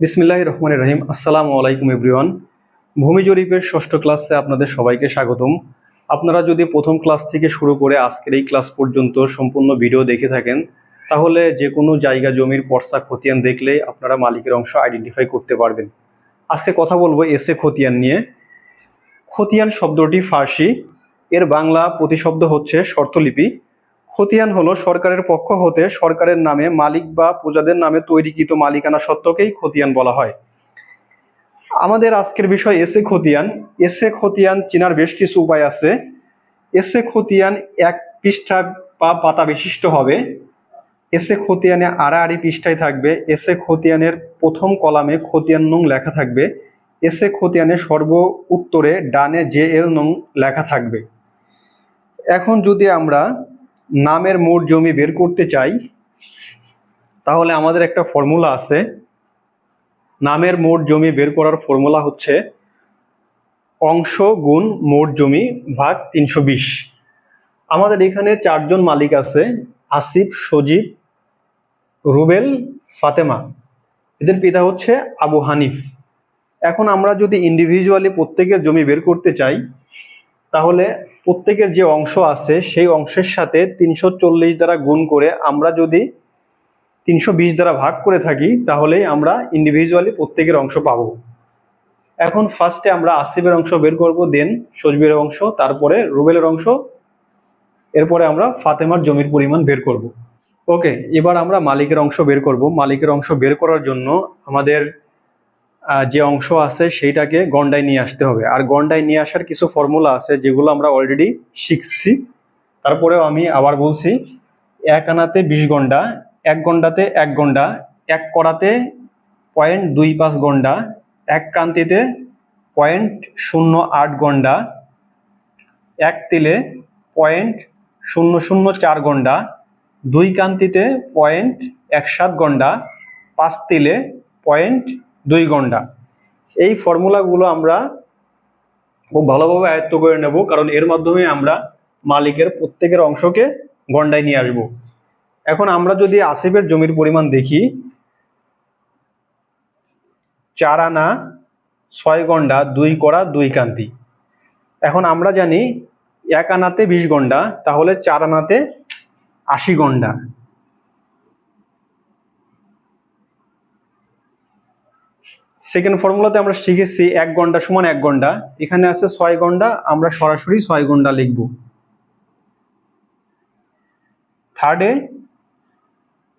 বিসমিল্লাহ রহমান রহিম। আসসালামু আলাইকুম, এভরিওয়ান। ভূমি জরিপের ষষ্ঠ ক্লাসে আপনাদের সবাইকে স্বাগতম। আপনারা যদি প্রথম ক্লাস থেকে শুরু করে আজকের এই ক্লাস পর্যন্ত সম্পূর্ণ ভিডিও দেখে থাকেন, তাহলে যে কোনো জায়গা জমির পর্সা খতিয়ান দেখলে আপনারা মালিকের অংশ আইডেন্টিফাই করতে পারবেন। আজকে কথা বলব এসে খতিয়ান নিয়ে। খতিয়ান শব্দটি ফার্সি। এর বাংলা প্রতিশব্দ হচ্ছে শর্তলিপি। খতিয়ান হলো সরকারের পক্ষ হতে সরকারের নামে মালিক বা প্রজাদের নামে তৈরিকৃত মালিকানা সত্ত্বকেই খতিয়ান বলা হয়। আমাদের আজকের বিষয় এসে খতিয়ান। এসে খতিয়ান চেনার বেশ কিছু উপায় আছে। এসে খতিয়ান এক পৃষ্ঠা বা পাতা বিশিষ্ট হবে। এসে খতিয়ানে আড়াআড়ি পৃষ্ঠায় থাকবে। এসে খতিয়ানের প্রথম কলামে খতিয়ান নং লেখা থাকবে। এসে খতিয়ানের সর্ব উত্তরে ডানে জে এল নং লেখা থাকবে। এখন যদি আমরা নামের মোট জমি বের করতে চাই, তাহলে আমাদের একটা ফর্মুলা আছে। নামের মোট জমি বের করার ফর্মুলা হচ্ছে অংশ গুণ মোট জমি ভাগ তিনশো বিশ। আমাদের এখানে চারজন মালিক আছে, আসিফ, সজীব, রুবেল, ফাতেমা। এদের পিতা হচ্ছে আবু হানিফ। এখন আমরা যদি ইন্ডিভিজুয়ালি প্রত্যেকের জমি বের করতে চাই, তাহলে প্রত্যেকের যে অংশ আছে, সেই অংশের সাথে তিনশো চল্লিশ দ্বারা গুণ করে আমরা যদি তিনশো বিশ দ্বারা ভাগ করে থাকি তাহলেই আমরা ইন্ডিভিজুয়ালি প্রত্যেকের অংশ পাবো। এখন ফার্স্টে আমরা আসিফের অংশ বের করব দেন সজবির অংশ, তারপরে রুবেলের অংশ, এরপরে আমরা ফাতেমার জমির পরিমাণ বের করব। ওকে এবার আমরা মালিকের অংশ বের করব। মালিকের অংশ বের করার জন্য আমাদের যে অংশ আছে সেইটাকে গন্ডায় নিয়ে আসতে হবে। আর গন্ডায় নিয়ে আসার কিছু ফর্মুলা আছে যেগুলো আমরা অলরেডি শিখছি। তারপরেও আমি আবার বলছি, এক আনাতে বিশ গন্ডা, এক গন্ডাতে এক গন্ডা, এক কড়াতে পয়েন্ট দুই পাঁচ গন্ডা, এক ক্রান্তিতে পয়েন্ট শূন্য আট গন্ডা, এক তিলে পয়েন্ট শূন্য শূন্য চার গন্ডা, দুই কান্তিতে পয়েন্ট এক সাত গন্ডা, পাঁচ তিলে পয়েন্ট দুই ঘণ্টা। এই ফর্মুলাগুলো আমরা খুব ভালোভাবে আয়ত্ত করে নেব, কারণ এর মাধ্যমে আমরা মালিকের প্রত্যেকের অংশকে গন্ডায় নিয়ে আসব। এখন আমরা যদি আসিফের জমির পরিমাণ দেখি, চার আনা, ছয় গন্ডা, দুই করা দুই কান্তি। এখন আমরা জানি এক আনাতে বিশ গন্ডা, তাহলে চার আনাতে আশি গন্ডা। সেকেন্ড ফর্মুলাতে আমরা শিখেছি এক ঘণ্টা সমান এক ঘণ্টা। এখানে আছে ছয় ঘণ্টা, আমরা সরাসরি ছয় ঘণ্টা লিখব। থার্ডে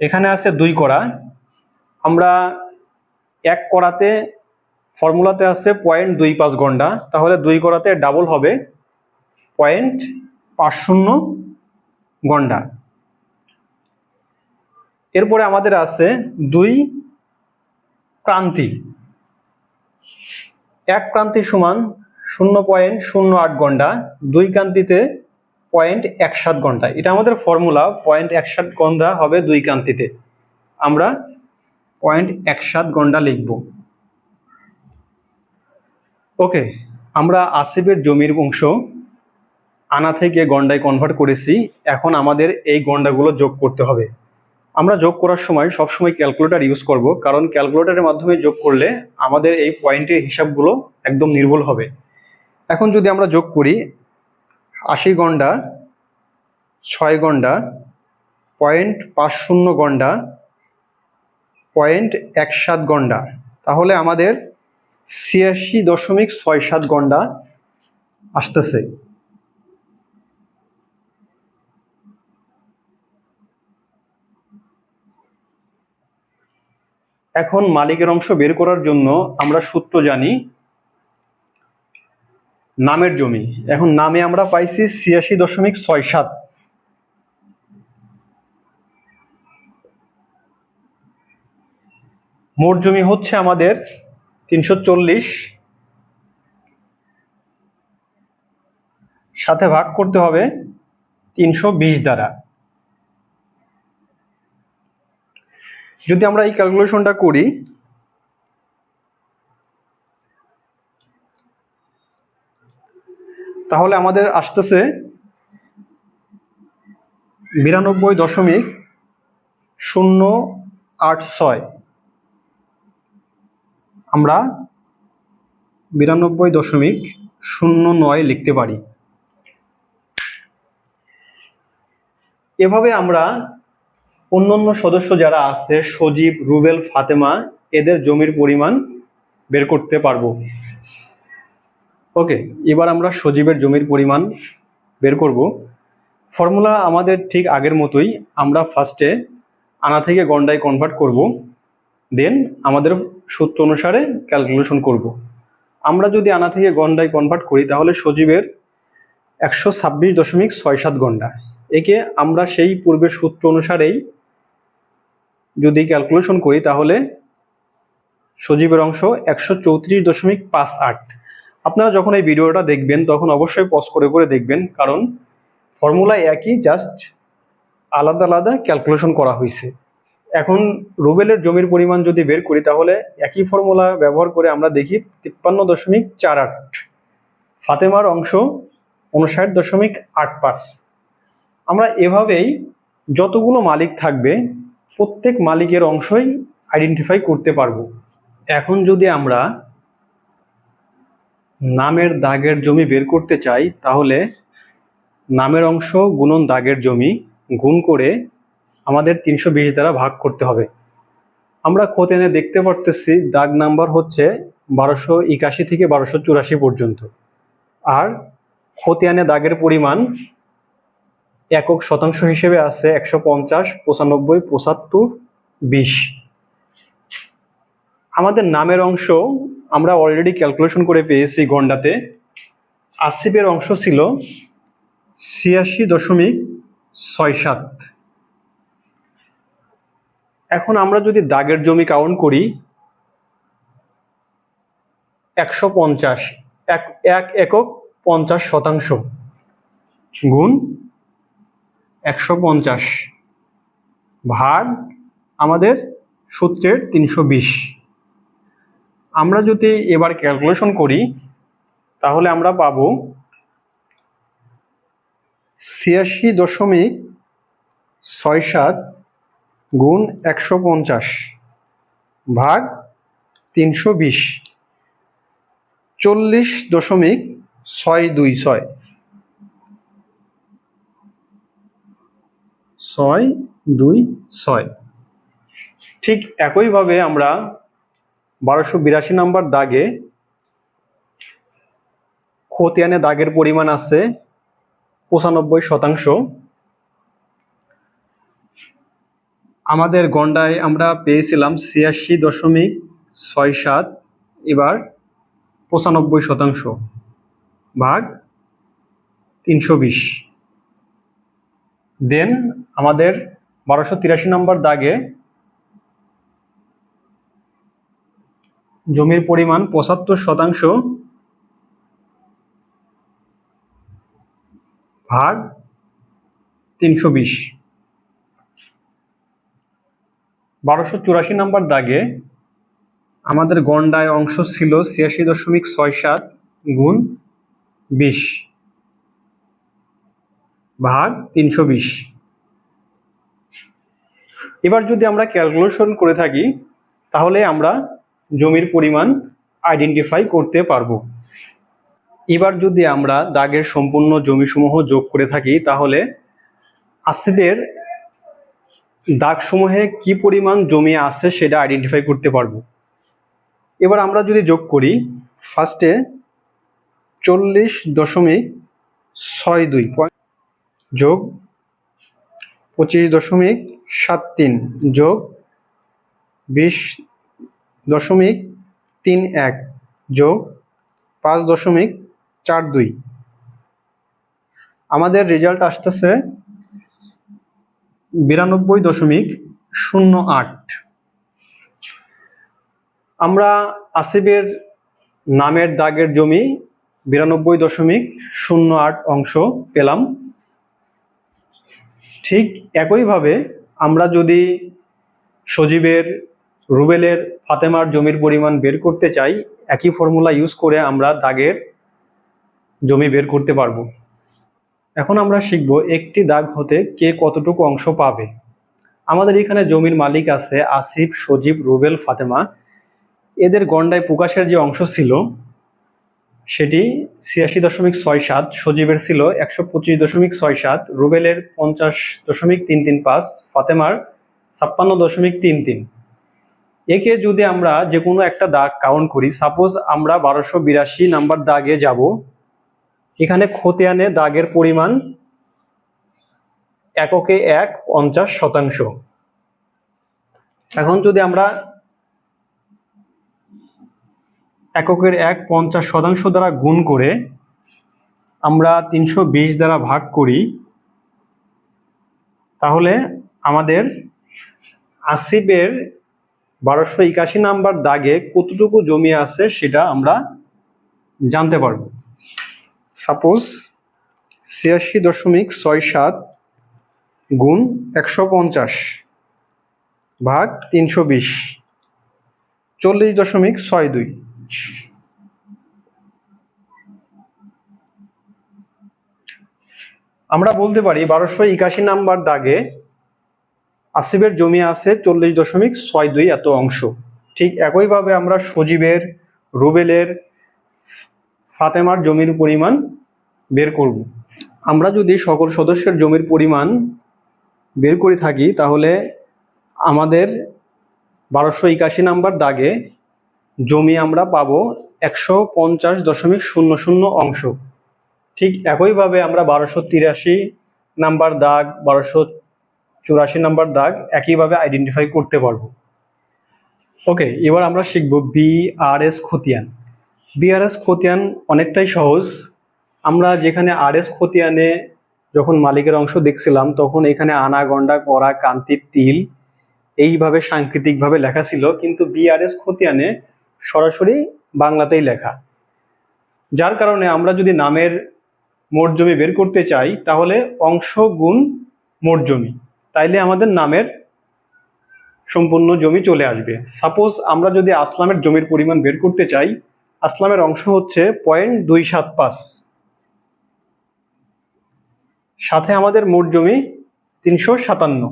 এখানে আছে দুই কড়া। আমরা এক কড়াতে ফর্মুলাতে আছে পয়েন্ট দুই পাঁচ ঘণ্টা। তাহলে দুই কড়াতে ডাবল হবে পয়েন্ট পাঁচ শূন্য ঘণ্টা। এরপরে আমাদের আছে দুই ক্রান্তি। এক ক্রান্তি সমান শূন্য পয়েন্ট শূন্য আট ঘণ্টা, দুই ক্রান্তিতে পয়েন্ট এক সাত ঘণ্টা। এটা আমাদের ফর্মুলা, পয়েন্ট এক সাত ঘণ্টা হবে দুই ক্রান্তিতে। আমরা পয়েন্ট এক সাত ঘণ্টা লিখব। ওকে, আমরা আসিফের জমির অংশ আনা থেকে গন্ডায় কনভার্ট করেছি। এখন আমাদের এই গন্ডাগুলো যোগ করতে হবে। আমরা যোগ করার সময় সবসময় ক্যালকুলেটর ইউজ করব, কারণ ক্যালকুলেটরের মাধ্যমে যোগ করলে আমাদের এই পয়েন্টের হিসাবগুলো একদম নির্ভুল হবে। এখন যদি আমরা যোগ করি, আশি গন্ডা ছয় গন্ডা পয়েন্ট পাঁচ শূন্য গন্ডা পয়েন্ট এক সাত গন্ডা তাহলে আমাদের ছিয়াশি দশমিক ছয় সাত গন্ডা আসতেছে। এখন মালিকের অংশ বের করার জন্য আমরা সূত্র জানি নামের জমি। এখন নামে আমরা পাইছি ছিয়াশি দশমিক ছয় সাত। মোট জমি হচ্ছে আমাদের তিনশো চল্লিশ। সাথে ভাগ করতে হবে তিনশো বিশ দ্বারা। যদি আমরা এই ক্যালকুলেশনটা করি, তাহলে আমাদের আসতেছে বিরানব্বই দশমিক শূন্য আট ছয়। আমরা বিরানব্বই দশমিক শূন্য নয় লিখতে পারি। এভাবে আমরা অন্যান্য সদস্য যারা আছে, সজীব, রুবেল, ফাতেমা, এদের জমির পরিমাণ বের করতে পারব। ওকে, এবার আমরা সজীবের জমির পরিমাণ বের করব। ফর্মুলা আমাদের ঠিক আগের মতোই আমরা ফার্স্টে আনা থেকে গন্ডায় কনভার্ট করব দেন আমাদের সূত্র অনুসারে ক্যালকুলেশন করব। আমরা যদি আনা থেকে গন্ডায় কনভার্ট করি, তাহলে সজীবের একশো ছাব্বিশ দশমিক ছয় সাত গন্ডা। একে আমরা সেই পূর্বের সূত্র অনুসারেই যদি ক্যালকুলেশন করি তাহলে সজীবের অংশ একশো চৌত্রিশ দশমিক পাঁচ আট। আপনারা যখন এই ভিডিওটা দেখবেন, তখন অবশ্যই পজ করে করে দেখবেন, কারণ ফর্মুলা একই জাস্ট আলাদা আলাদা ক্যালকুলেশন করা হয়েছে। এখন রুবেলের জমির পরিমাণ যদি বের করি, তাহলে একই ফর্মুলা ব্যবহার করে আমরা দেখি তিপ্পান্ন দশমিক চার আট। ফাতেমার অংশ উনষাট দশমিক আট পাঁচ। আমরা এভাবেই যতগুলো মালিক থাকবে প্রত্যেক মালিকের অংশই আইডেন্টিফাই করতে পারব। এখন যদি আমরা নামের দাগের জমি বের করতে চাই, তাহলে নামের অংশ গুণন দাগের জমি গুণ করে আমাদের তিনশো বিশ দ্বারা ভাগ করতে হবে। আমরা খতিয়ানে দেখতে পারতেছি দাগ নাম্বার হচ্ছে বারোশো একাশি থেকে বারোশো চুরাশি পর্যন্ত। আর খতিয়ানে দাগের পরিমাণ একক শতাংশ হিসেবে আছে একশো পঞ্চাশ, পঁচানব্বই, পঁচাত্তর, বিশ। আমাদের নামের অংশ আমরা অলরেডি ক্যালকুলেশন করে পেয়েছি গন্ডাতে আসিফের অংশ ছিল ছিয়াশি দশমিক ছয় সাত। এখন আমরা যদি দাগের জমি কাউন্ট করি, একশো পঞ্চাশ, এক এক একক পঞ্চাশ শতাংশ গুণ একশো পঞ্চাশ ভাগ আমাদের সূত্রের তিনশো বিশ। আমরা যদি এবার ক্যালকুলেশন করি, তাহলে আমরা পাবো ছিয়াশি দশমিক ছয় সাত গুণ একশো পঞ্চাশ ভাগ তিনশো বিশ। চল্লিশ দশমিক ছয় দুই ছয়। ছয় দুই ছয়। ঠিক একইভাবে আমরা বারোশো বিরাশি নম্বর দাগে খতিয়ানে দাগের পরিমাণ আছে পঁচানব্বই শতাংশ। আমাদের গন্ডায় আমরা পেয়েছিলাম ছিয়াশি দশমিক ছয় সাত, এবার পঁচানব্বই শতাংশ ভাগ তিনশো বিশ। দেন আমাদের বারোশো তিরাশি নম্বর দাগে জমির পরিমাণ পঁচাত্তর শতাংশ ভাগ তিনশো বিশ। বারোশো চুরাশি নম্বর দাগে আমাদের গন্ডায় অংশ ছিল ছিয়াশি দশমিক ছয় সাত গুণ বিশ। ভাগ তিনশো বিশ। এবার যদি আমরা ক্যালকুলেশন করে থাকি, তাহলে আমরা জমির পরিমাণ আইডেন্টিফাই করতে পারব। এবার যদি আমরা দাগের সম্পূর্ণ জমিসমূহ যোগ করে থাকি, তাহলে আসিফের দাগসমূহে কি পরিমাণ জমি আছে সেটা আইডেন্টিফাই করতে পারব। এবার আমরা যদি যোগ করি ফার্স্টে চল্লিশ দশমিক ছয় দুই যোগ পঁচিশ দশমিক সাত তিন যোগ বিশ দশমিক তিন এক যোগ পাঁচ দশমিক চার দুই। আমাদের রেজাল্ট আসতেছে বিরানব্বই দশমিক শূন্য আট। আমরা আসিফের নামের দাগের জমি বিরানব্বই দশমিক শূন্য আট অংশ পেলাম। ঠিক একইভাবে আমরা যদি সজীবের, রুবেলের, ফাতেমার জমির পরিমাণ বের করতে চাই, একই ফর্মুলা ইউজ করে আমরা দাগের জমি বের করতে পারব। এখন আমরা শিখব একটি দাগ হতে কে কতটুকু অংশ পাবে। আমাদের এখানে জমির মালিক আছে আসিফ, সজীব, রুবেল, ফাতেমা। এদের গন্ডায় প্রকাশের যে অংশ ছিল সেটি ছিয়াশি দশমিক ছয় সাত, সজীবের ছিল একশো পঁচিশ দশমিক ছয় সাত, রুবেলের পঞ্চাশ দশমিক তিন তিন পাঁচ, ফাতেমার ছাপ্পান্ন দশমিক তিন তিন। একে যদি আমরা যে কোনো একটা দাগ কাউন্ট করি সাপোজ আমরা বারোশো বিরাশি নাম্বার দাগে যাব, এখানে খতিয়ানে দাগের পরিমাণ এককে এক পঞ্চাশ শতাংশ। এখন যদি আমরা এককের এক পঞ্চাশ শতাংশ দ্বারা গুণ করে আমরা তিনশো বিশ দ্বারা ভাগ করি, তাহলে আমাদের আসিফের বারোশো একাশি নাম্বার দাগে কতটুকু জমি আছে সেটা আমরা জানতে পারব। সাপোজ ছিয়াশি দশমিক ছয় সাত গুণ একশো পঞ্চাশ ভাগ তিনশো বিশ, চল্লিশ দশমিক ছয় দুই। আমরা বলতে পারি বারোশো একাশি নাম্বার দাগে আসিফের জমি আছে চল্লিশ দশমিক ছয় দুই এত অংশ। ঠিক একইভাবে আমরা সজীবের, রুবেলের, ফাতেমার জমির পরিমাণ বের করব। আমরা যদি সকল সদস্যের জমির পরিমাণ বের করে থাকি, তাহলে আমাদের বারোশো একাশি নাম্বার দাগে জমি আমরা পাবো একশো পঞ্চাশ দশমিক শূন্য শূন্য অংশ। ঠিক একইভাবে আমরা বারোশো তিরাশি নাম্বার দাগ, বারোশো চুরাশি নাম্বার দাগ একইভাবে আইডেন্টিফাই করতে পারব। ওকে এবার আমরা শিখব বিআরএস খতিয়ান। বিআরএস খতিয়ান অনেকটাই সহজ। আমরা যেখানে আরএস খতিয়ানে যখন মালিকের অংশ দেখছিলাম, তখন এখানে আনা গন্ডা করা, কান্তির তিল এইভাবে সাংকেতিকভাবে লেখা ছিল, কিন্তু বিআরএস খতিয়ানে সরাসরি বাংলাতেই লেখা। যার কারণে আমরা যদি নামের মোট জমি বের করতে চাই, তাহলে অংশ গুণ মোট জমি তাইলে আমাদের নামের সম্পূর্ণ জমি চলে আসবে। সাপোজ আমরা যদি আসলামের জমির পরিমাণ বের করতে চাই, আসলামের অংশ হচ্ছে পয়েন্ট দুই সাত পাঁচ। সাথে আমাদের মোট জমি তিনশো সাতান্ন।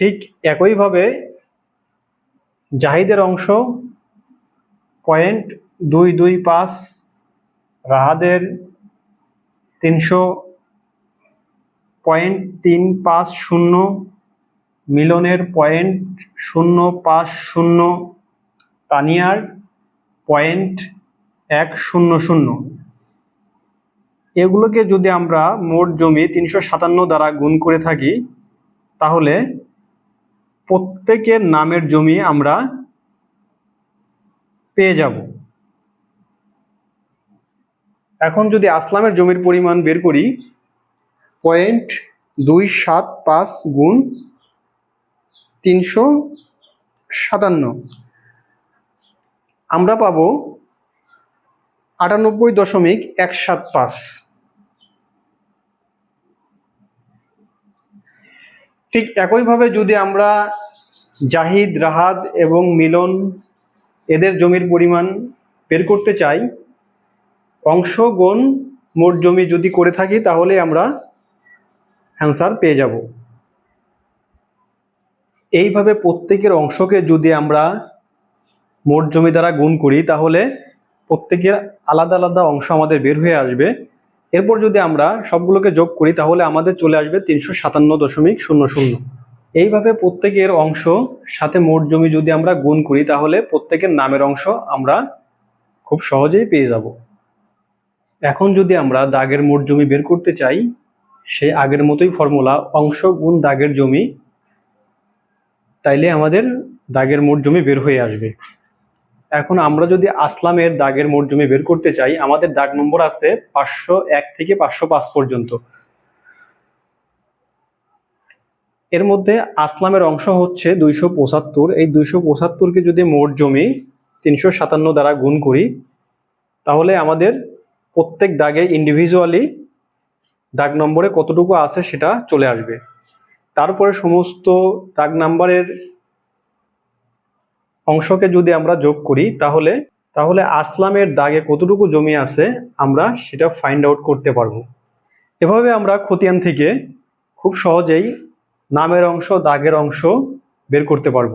ঠিক একইভাবে জাহিদের অংশ পয়েন্ট দুই দুই পাঁচ, রাহাদের তিনশো পয়েন্ট তিন পাঁচ শূন্য, মিলনের পয়েন্ট শূন্য পাঁচ শূন্য, তানিয়ার পয়েন্ট এক শূন্য শূন্য। এগুলোকে যদি আমরা মোট জমি তিনশো সাতান্ন দ্বারা গুণ করে থাকি, তাহলে প্রত্যেকের নামের জমি আমরা পেয়ে যাব। এখন যদি আসলামের জমির পরিমাণ বের করি, পয়েন্ট দুই সাত পাঁচ গুণ তিনশো সাতান্ন, আমরা পাবো আটানব্বই দশমিক এক সাত পাঁচ। ঠিক একইভাবে যদি আমরা জাহিদ রাহাত এবং মিলন এদের জমির পরিমাণ বের করতে চাই, অংশ গুণ মোট জমি যদি করে থাকি তাহলে আমরা অ্যান্সার পেয়ে যাব। এইভাবে প্রত্যেকের অংশকে যদি আমরা মোট জমি দ্বারা গুণ করি তাহলে প্রত্যেকের আলাদা আলাদা অংশ আমাদের বের হয়ে আসবে। এরপর যদি আমরা সবগুলোকে যোগ করি, তাহলে আমাদের চলে আসবে তিনশো সাতান্ন দশমিক শূন্য শূন্য। এইভাবে প্রত্যেকের অংশ সাথে মোট জমি যদি আমরা গুণ করি, তাহলে প্রত্যেকের নামের অংশ আমরা খুব সহজেই পেয়ে যাব। এখন যদি আমরা দাগের মোট জমি বের করতে চাই সেই আগের মতোই ফর্মুলা অংশ গুণ দাগের জমি, তাইলে আমাদের দাগের মোট জমি বের হয়ে আসবে। এখন আমরা যদি আসলামের দাগের মোট জমি বের করতে চাই, আমাদের দাগ নম্বর আছে পাঁচশো এক থেকে পাঁচশো পাঁচ পর্যন্ত। এর মধ্যে আসলামের অংশ হচ্ছে দুইশো পঁচাত্তর। এই দুইশো পঁচাত্তরকে যদি মোট জমি তিনশো সাতান্ন দ্বারা গুণ করি, তাহলে আমাদের প্রত্যেক দাগে ইন্ডিভিজুয়ালি দাগ নম্বরে কতটুকু আছে সেটা চলে আসবে। তারপরে সমস্ত দাগ নাম্বারের অংশকে যদি আমরা যোগ করি, তাহলে তাহলে আসলামের দাগে কতটুকু জমি আছে, আমরা সেটা ফাইন্ড আউট করতে পারব। এভাবে আমরা খতিয়ান থেকে খুব সহজেই নামের অংশ, দাগের অংশ বের করতে পারব।